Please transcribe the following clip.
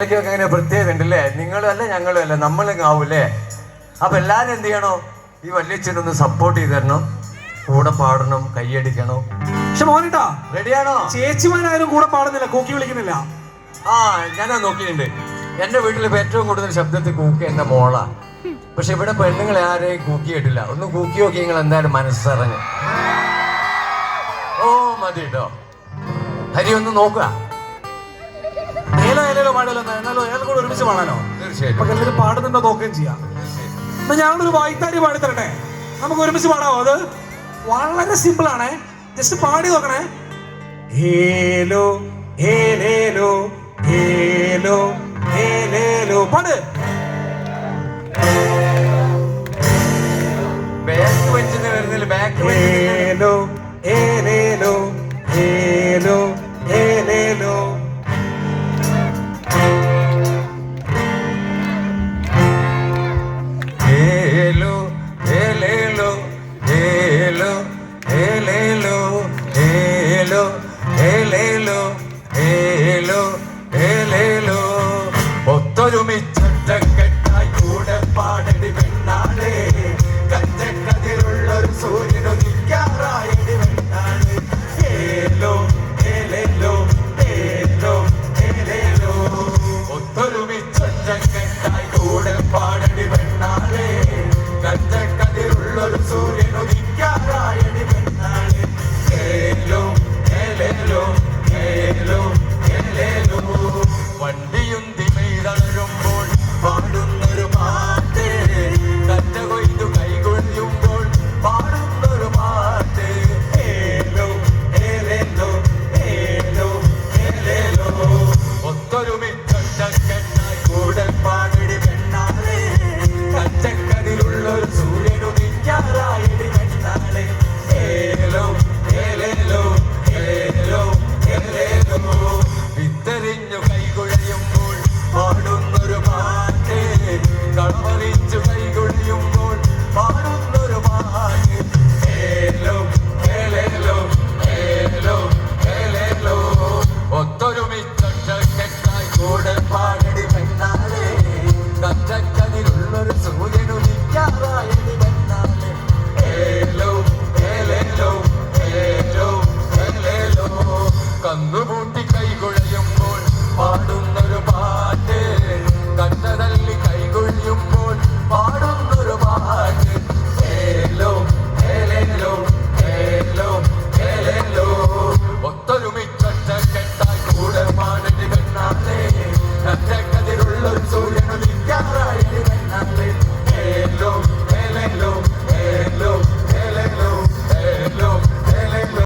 ഇടയ്ക്കൊക്കെ അങ്ങനെ പ്രത്യേകത ഉണ്ടല്ലേ? നിങ്ങളും അല്ല ഞങ്ങളും അല്ല? നമ്മളും ആവൂലേ അപ്പൊ എല്ലാരും എന്ത് ചെയ്യണോ? ഈ വല്യച്ഛനൊന്ന് സപ്പോർട്ട് ചെയ്ത് തരണം. കൂടെ പാടണം കൈയടിക്കണം. പക്ഷെ മോനിട്ടാ റെഡിയാണോ ചേച്ചിമാരും കൂടെ പാടുന്നില്ല കൂക്കി വിളിക്കുന്നില്ല. ആ ഞാനത് നോക്കിയിട്ടുണ്ട്. എന്റെ വീട്ടിൽ ഇപ്പൊ ഏറ്റവും കൂടുതൽ ശബ്ദത്തിൽ കൂക്കി എന്റെ മോളാ. പക്ഷെ ഇവിടെ പെണ്ണുങ്ങളെ ആരെയും കൂക്കി ഇട്ടില്ല ഒന്ന് കൂക്കി നോക്കി നിങ്ങൾ എന്തായാലും മനസ്സറിഞ്ഞ്. ഓ മതി കേട്ടോ ഹരി ഒന്ന് നോക്കുക. ഏലോ ഏലോ പാടില്ല എന്നാലോ ഏലോ കൂടെ ഒരുമിച്ച് പാടാനോ അപ്പൊ എല്ലാവരും പാടുന്നുണ്ടോ നോക്കുകയും ചെയ്യാം. അപ്പൊ ഞാനൊരു വായിത്താരി പാടി തരട്ടെ? നമുക്ക് ഒരുമിച്ച് പാടാവോ? അത് വളരെ സിമ്പിൾ ആണേ. ജസ്റ്റ് പാടി നോക്കണേ. ഹേലോ ഏലേലോ ഹേലോ ഏലേലോ പാട്. ബാക്ക് വെച്ചിട്ട് വരുന്നില്ല ബാക്ക് ഒത്തൊരുമിച്ച